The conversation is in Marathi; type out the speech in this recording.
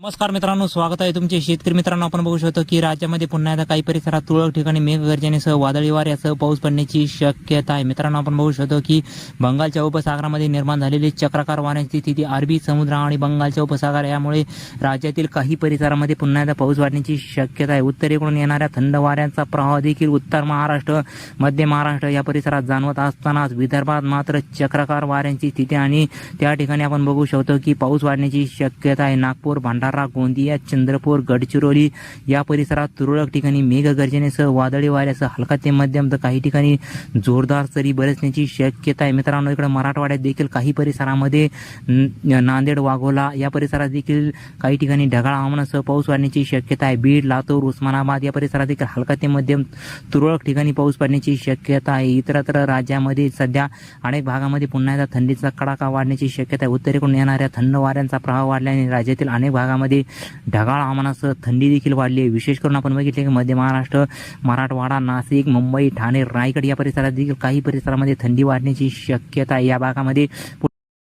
नमस्कार मित्रांनो स्वागत आहे तुमचे शेतकरी मित्रांनो. आपण बघू शकतो की राज्यामध्ये पुन्हा एकदा काही परिसरात तुरळक ठिकाणी मेघगर्जनेसह वादळी वाऱ्यासह पाऊस पडण्याची शक्यता आहे. मित्रांनो आपण बघू शकतो की बंगालच्या उपसागरामध्ये निर्माण झालेली चक्राकार वाऱ्यांची स्थिती अरबी समुद्र आणि बंगालच्या उपसागर यामुळे राज्यातील काही परिसरामध्ये पुन्हा एकदा पाऊस वाढण्याची शक्यता आहे. उत्तरेकडून येणाऱ्या थंड वाऱ्यांचा प्रवाह देखील उत्तर महाराष्ट्र मध्य महाराष्ट्र या परिसरात जाणवत असतानाच विदर्भात मात्र चक्राकार वाऱ्यांची स्थिती आणि त्या ठिकाणी आपण बघू शकतो की पाऊस वाढण्याची शक्यता आहे. नागपूर भांडारा गोंदिया चंद्रपूर गडचिरोली या परिसरात तुरळक ठिकाणी मेघगर्जनेसह वादळी वाऱ्यासह हलका ते मध्यम तर काही ठिकाणी जोरदार सरी बरसण्याची शक्यता आहे. मित्रांनो इकडे मराठवाड्यात देखील काही परिसरामध्ये नांदेड वाघोला या परिसरात देखील काही ठिकाणी ढगाळ हवामानासह पाऊस वाढण्याची शक्यता आहे. बीड लातूर उस्मानाबाद या परिसरात देखील हलका ते मध्यम तुरळक ठिकाणी पाऊस पडण्याची शक्यता आहे. इतरत्र राज्यामध्ये सध्या अनेक भागामध्ये पुन्हा एकदा थंडीचा कडाका वाढण्याची शक्यता आहे. उत्तरेकडून येणाऱ्या थंड वाऱ्यांचा प्रभाव वाढल्याने राज्यातील अनेक भागामध्ये ढगाळ हवामानासह थंडी देखील वाढली आहे. विशेष करून आपण बघितले की मध्य महाराष्ट्र मराठवाडा नाशिक मुंबई ठाणे रायगड या परिसरात देखील काही परिसरामध्ये थंडी वाढण्याची शक्यता आहे. या भागामध्ये